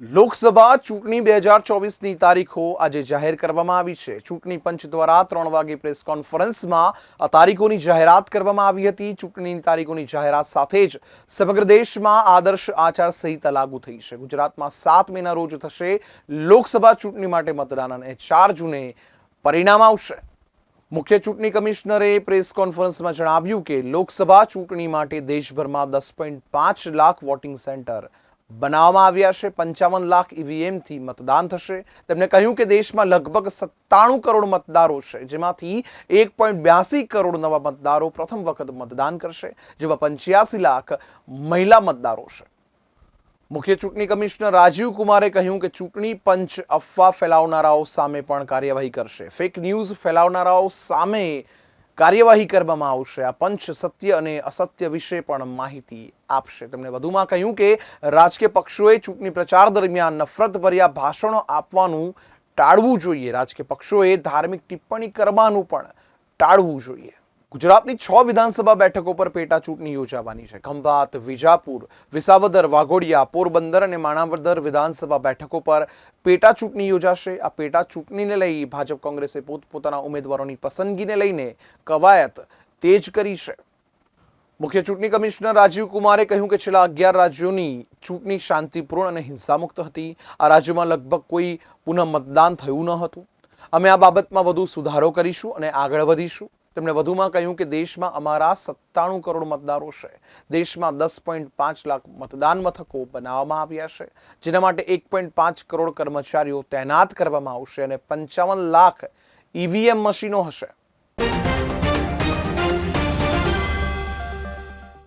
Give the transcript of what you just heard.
લોકસભા ચૂંટણી બે હજાર ચોવીસની તારીખો આજે જાહેર કરવામાં આવી છે. ચૂંટણી પંચ દ્વારા ત્રણ વાગે પ્રેસ કોન્ફરન્સમાં આ તારીખોની જાહેરાત કરવામાં આવી હતી. ચૂંટણીની તારીખોની જાહેરાત સાથે જ સમગ્ર દેશમાં આદર્શ આચાર સંહિતા લાગુ થઈ છે. ગુજરાતમાં સાત મેના રોજ થશે લોકસભા ચૂંટણી માટે મતદાન અને ચાર જૂને પરિણામ આવશે. મુખ્ય ચૂંટણી કમિશનરે પ્રેસ કોન્ફરન્સમાં જણાવ્યું કે લોકસભા ચૂંટણી માટે દેશભરમાં દસ પોઈન્ટ પાંચ લાખ વોટિંગ સેન્ટર બનાવવામાં આવ્યા છે. પંચાવન લાખ ઈવીએમથી મતદાન થશે. તેમણે કહ્યું કે દેશમાં લગભગ સત્તાણું કરોડ મતદારો છે, જેમાંથી એક પોઈન્ટ બ્યાસી કરોડ નવા મતદારો પ્રથમ વખત મતદાન કરશે, જેમાં પંચ્યાસી લાખ મહિલા મતદારો છે. મુખ્ય ચૂંટણી કમિશનર રાજીવ કુમારે કહ્યું કે ચૂંટણી પંચ અફવા ફેલાવનારાઓ સામે પણ કાર્યવાહી કરશે. ફેક ન્યૂઝ ફેલાવનારાઓ સામે કાર્યવાહી કરવામાં આવશે. આ પંચ સત્ય અને અસત્ય વિશે પણ માહિતી આપશે. તેમણે વધુમાં કહ્યું કે રાજકીય પક્ષોએ ચૂંટણી પ્રચાર દરમિયાન નફરતભર્યા ભાષણો આપવાનું ટાળવું જોઈએ. રાજકીય પક્ષોએ ધાર્મિક ટિપ્પણી કરવાનું પણ ટાળવું જોઈએ. ગુજરાતની છ વિધાનસભા બેઠકો પર પેટા ચૂંટણી યોજાવાની છે. ખંભાત, વિજાપુર, વિસાવદર, વાઘોડિયા, પોરબંદર અને માણાવદર વિધાનસભા બેઠકો પર પેટા ચૂંટણી યોજાશે. આ પેટા ચૂંટણીને લઈ ભાજપ કોંગ્રેસે પોતપોતાના ઉમેદવારોની પસંદગીને લઈને કવાયત તેજ કરી છે. મુખ્ય ચૂંટણી કમિશનર રાજીવ કુમારે કહ્યું કે છેલ્લા અગિયાર રાજ્યોની ચૂંટણી શાંતિપૂર્ણ અને હિંસામુક્ત હતી. આ રાજ્યોમાં લગભગ કોઈ પુનઃ મતદાન થયું ન હતું. અમે આ બાબતમાં વધુ સુધારો કરીશું અને આગળ વધીશું. તેમણે વધુમાં કહ્યું કે દેશમાં અમારા સત્તાણું કરોડ મતદારો છે. દેશમાં દસ પોઈન્ટ પાંચ લાખ મતદાન મથકો બનાવવામાં આવ્યા છે. જેના માટે એક પોઈન્ટ પાંચ કરોડ કર્મચારીઓ તૈનાત કરવામાં આવશે અને પંચાવન લાખ ઈવીએમ મશીનો હશે.